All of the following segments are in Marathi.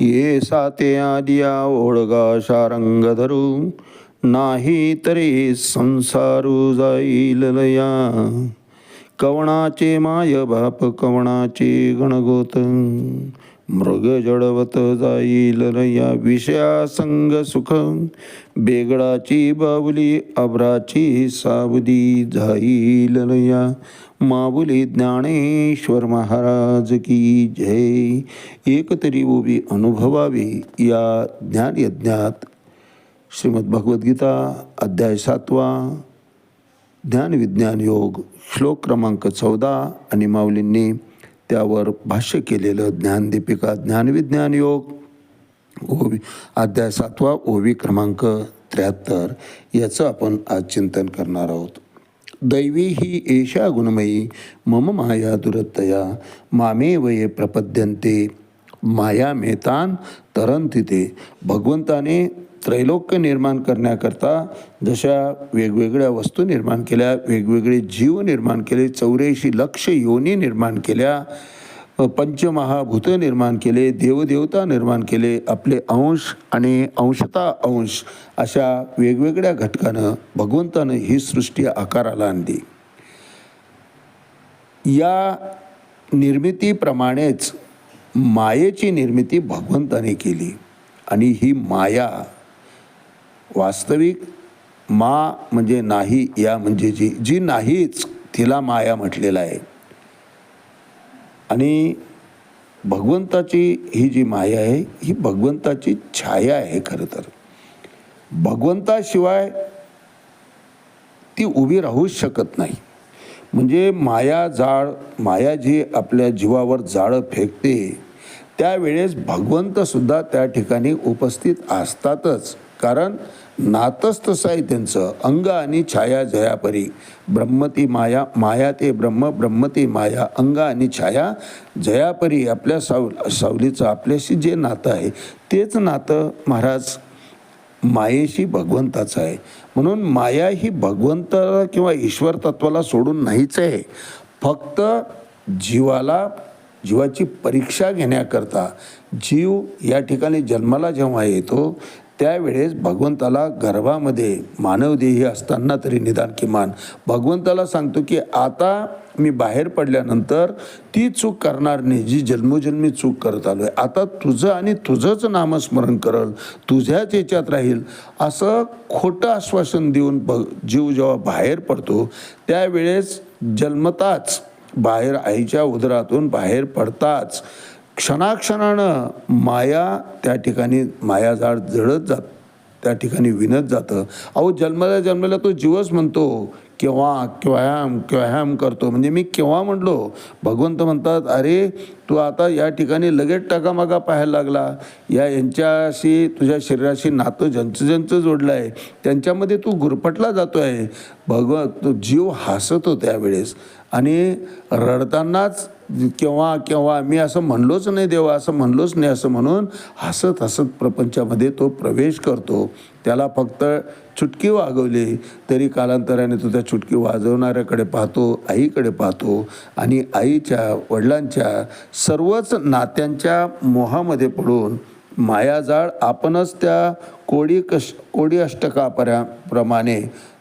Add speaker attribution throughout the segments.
Speaker 1: ये साते आदिया ओळगा शारंग धरू. नाही तरी संसारू जाईल लया. कवणाचे माय बाप कवणाचे गणगोत. मृग जडवत जाईल नया विषया संग सुख. बेगडाची बावली अब्राची सावधी जाईल नया. माऊली ज्ञानेश्वर महाराज की जय. एकतरी उभी अनुभवावी या ज्ञानयज्ञात. श्रीमद भगवद्गीता अध्याय सातवा. ज्ञान विज्ञान योग श्लोक क्रमांक चौदा आणि माऊलींनी त्यावर भाष्य केलेलं ज्ञानदीपिका ज्ञानविज्ञान योग ओवी अध्याय सातवा ओवी क्रमांक त्र्याहत्तर. याचं आपण आज चिंतन करणार आहोत. दैवी ही एषा गुणमयी मम माया दुरत्तया मामे वये प्रपद्यन्ते माया मेतान तरंती ते भगवंताने त्रैलोक्य निर्माण करण्याकरता जशा वेगवेगळ्या वस्तू निर्माण केल्या वेगवेगळे जीव निर्माण केले चौऱ्याऐंशी लक्ष योनी निर्माण केल्या पंचमहाभूत निर्माण केले देवदेवता निर्माण केले आपले अंश आणि अंशता अंश अशा वेगवेगळ्या घटकानं भगवंतानं ही सृष्टी आकाराला आणली. या निर्मितीप्रमाणेच मायेची निर्मिती भगवंताने केली आणि ही माया वास्तविक मा म्हणजे नाही या म्हणजे जी जी नाहीच तिला माया म्हटलेलं आहे. आणि भगवंताची ही जी माया आहे ही भगवंताची छाया आहे खरं तर. भगवंताशिवाय ती उभी राहूच शकत नाही. म्हणजे माया जाळ माया जी आपल्या जीवावर जाळं फेकते त्यावेळेस भगवंतसुद्धा त्या ठिकाणी उपस्थित असतातच. कारण नातच तसं आहे त्यांचं अंग आणि छाया जयापरी. ब्रह्मती माया माया ते ब्रह्म ब्रह्मती माया अंग आणि छाया जयापरी. आपल्या साव सावलीचं आपल्याशी जे नातं आहे तेच नातं महाराज मायेशी भगवंताचं आहे. म्हणून माया ही भगवंत किंवा ईश्वर तत्वाला सोडून नाहीच आहे. फक्त जीवाला जीवाची परीक्षा घेण्याकरता जीव या ठिकाणी जन्माला जेव्हा येतो त्यावेळेस भगवंताला गर्भामध्ये मानवदेही असताना तरी निदान किमान भगवंताला सांगतो की आता मी बाहेर पडल्यानंतर ती चूक करणार नाही जी जन्मोजन्मी चूक करत आलो आहे आता तुझं आणि तुझंच नामस्मरण करल तुझ्याच याच्यात राहील असं खोटं आश्वासन देऊन भ जीव जेव्हा बाहेर पडतो त्यावेळेस जन्मताच बाहेर आईच्या उदरातून बाहेर पडताच क्षणाक्षणानं माया त्या ठिकाणी माया झाड जळत जात त्या ठिकाणी विणत जातं. अहो जन्माला जन्माला तो जीवच म्हणतो केव्हा केव्हाम केव्हाम करतो. म्हणजे मी केव्हा म्हणलो? भगवंत म्हणतात अरे तू आता या ठिकाणी लगेच टाकामागा पाहायला लागला. या यांच्याशी तुझ्या शरीराशी नातं ज्यांचं ज्यांचं जोडलं आहे त्यांच्यामध्ये तू गुरफटला जातो आहे भगवत तो जीव हसतो त्यावेळेस. आणि रडतानाच केव्हा केव्हा मी असं म्हणलोच नाही देवा असं म्हणलोच नाही असं म्हणून हसत हसत प्रपंचामध्ये तो प्रवेश करतो. त्याला फक्त चुटकी वागवली तरी कालांतराने तो त्या चुटकी वाजवणाऱ्याकडे पाहतो आईकडे पाहतो आणि आईच्या वडिलांच्या सर्वच नात्यांच्या मोहामध्ये पडून मायाजाळ आपणच त्या कोडी कश कोडी अष्टकापऱ्या प्रमाणे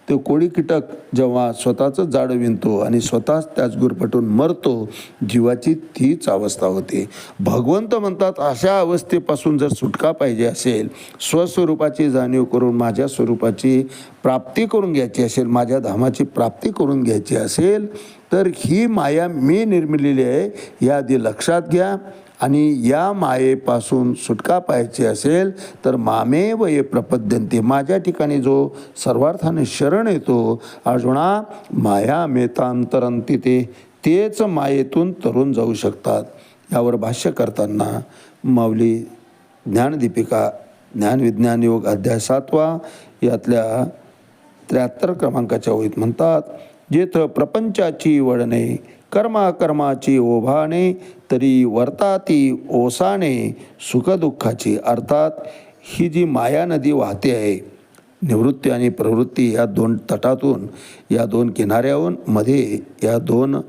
Speaker 1: तो कोळी कीटक जेव्हा स्वतःचं जाडं विणतो आणि स्वतःच त्याच गुरफटून मरतो जीवाची तीच अवस्था होते. भगवंत म्हणतात अशा अवस्थेपासून जर सुटका पाहिजे असेल स्वस्वरूपाची जाणीव करून माझ्या स्वरूपाची प्राप्ती करून घ्यायची असेल माझ्या धामाची प्राप्ती करून घ्यायची असेल तर ही माया मी निर्मिलेली आहे या आधी लक्षात घ्या. आणि या मायेपासून सुटका पाहायची असेल तर मामेव ये प्रपद्यंते माझ्या ठिकाणी जो सर्वार्थाने शरण येतो अर्जुना माया मेतांतरंती ते तेच मायेतून तरुण जाऊ शकतात. यावर भाष्य करताना माऊली ज्ञानदीपिका ज्ञानविज्ञान योग अध्याय सातवा यातल्या त्र्याहत्तर क्रमांकाच्या ओळीत म्हणतात जेथ प्रपंचाची वळणे कर्माकर्माची ओभाणे तरी वर्ताती ओसाणे सुखदुःखाची अर्थात ही जी माया नदी वाहते आहे. निवृत्ती आणि प्रवृत्ती या दोन तटातून या दोन किनाऱ्याहून मध्ये या दोन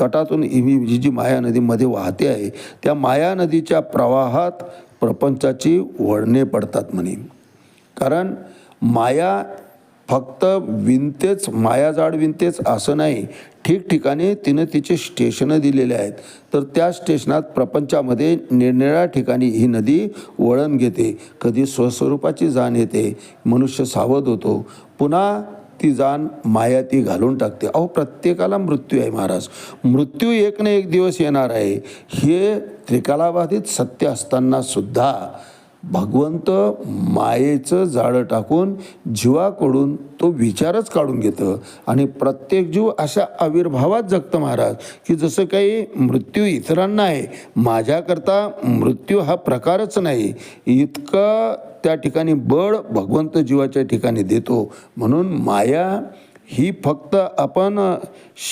Speaker 1: तटातून ही ही जी माया नदीमध्ये वाहते आहे त्या माया नदीच्या प्रवाहात प्रपंचाची वळणे पडतात म्हणे. कारण माया फक्त विणतेच मायाजाड विणतेच असं नाही. ठिकठिकाणी तिनं तिचे स्टेशनं दिलेले आहेत. तर त्या स्टेशनात प्रपंचामध्ये निरनिळ्या ठिकाणी ही नदी वळण घेते. कधी स्वस्वरूपाची जाण येते. मनुष्य सावध होतो. पुन्हा ती जाण माया ती घालून टाकते. अहो प्रत्येकाला मृत्यू आहे महाराज. मृत्यू एक ना एक दिवस येणार आहे. हे त्रिकालाबाधित सत्य असताना सुद्धा भगवंत मायेचं जाळं टाकून जीवाकडून तो विचारच काढून घेतं. आणि प्रत्येक जीव अशा आविर्भावात जगतं महाराज की जसं काही मृत्यू इतरांना आहे माझ्याकरता मृत्यू हा प्रकारच नाही. इतकं त्या ठिकाणी बळ भगवंत जीवाच्या ठिकाणी देतो. म्हणून माया ही फक्त आपण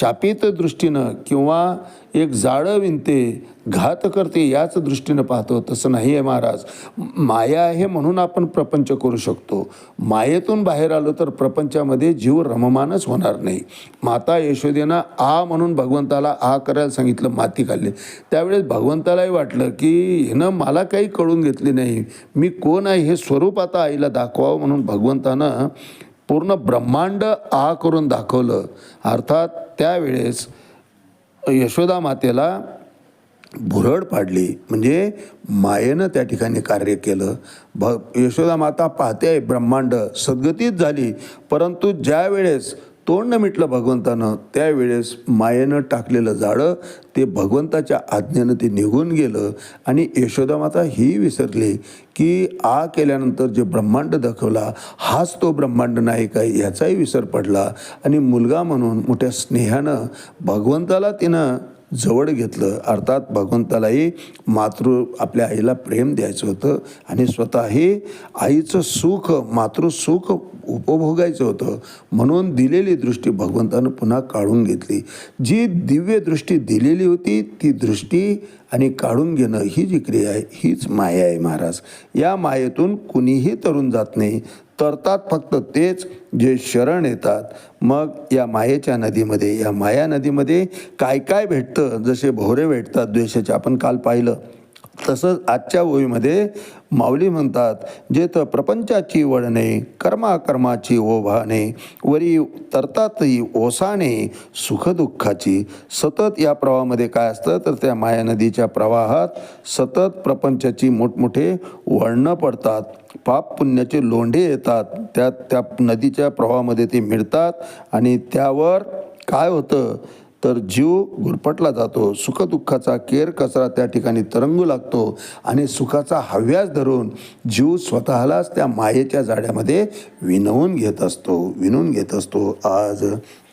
Speaker 1: शापित दृष्टीनं किंवा एक जाळं विणते घात करते याच दृष्टीनं पाहतो. तसं नाही आहे महाराज. माया आहे म्हणून आपण प्रपंच करू शकतो. मायेतून बाहेर आलो तर प्रपंचामध्ये जीव रममानच होणार नाही. माता यशोदेनं आ म्हणून भगवंताला आ करायला सांगितलं माती खाल्ली. त्यावेळेस भगवंतालाही वाटलं की हिनं मला काही कळून घेतली नाही. मी कोण आहे हे स्वरूप आता आईला दाखवावं म्हणून भगवंतानं पूर्ण ब्रह्मांड आ करून दाखवलं. अर्थात त्यावेळेस यशोदा मातेला भुरड पाडली. म्हणजे मायेनं त्या ठिकाणी कार्य केलं. भ यशोदा माता पाहते आहे ब्रह्मांड सद्गतीच झाली. परंतु ज्या वेळेस तोंड मिटलं भगवंतानं त्यावेळेस मायेनं टाकलेलं झाडं ते भगवंताच्या आज्ञेनं ते निघून गेलं आणि यशोदा माता ही विसरली की आ केल्यानंतर जे ब्रह्मांड दाखवला हाच तो ब्रह्मांड नाही काय याचाही विसर पडला. आणि मुलगा म्हणून मोठ्या स्नेहानं भगवंताला तिनं जवळ घेतलं. अर्थात भगवंतालाही मातृ आपल्या आईला प्रेम द्यायचं होतं आणि स्वतःही आईचं सुख मातृसुख उपभोगायचं होतं. म्हणून दिलेली दृष्टी भगवंतानं पुन्हा काढून घेतली. जी दिव्य दृष्टी दिलेली होती ती दृष्टी आणि काढून घेणं ही जी क्रिया आहे हीच माया आहे महाराज. या मायेतून कुणीही तरुण जात नाही. तरतात फक्त तेच जे शरण येतात. मग या मायेच्या नदीमध्ये या माया नदीमध्ये काय काय भेटतं? जसे भोवरे भेटतात द्वेषाचे आपण काल पाहिलं. तसंच आजच्या ओळीमध्ये माऊली म्हणतात जेथ प्रपंचाची वळणे कर्माकर्माची ओभाने वरी तरतातही ओसाने सुखदुःखाची. सतत या प्रवाहामध्ये काय असतं? तर त्या माया नदीच्या प्रवाहात सतत प्रपंचाची मोठमोठे वळणं पडतात. पाप पुण्याचे लोंढे येतात. त्या त्या नदीच्या प्रवाहामध्ये ते मिळतात आणि त्यावर काय होतं? तर जीव गुरपटला जातो सुखदुःखाचा केर कचरा त्या ठिकाणी तरंगू लागतो आणि सुखाचा हव्यास धरून जीव स्वतःलाच त्या मायेच्या जाड्यामध्ये विनवून घेत असतो विनवून घेत असतो. आज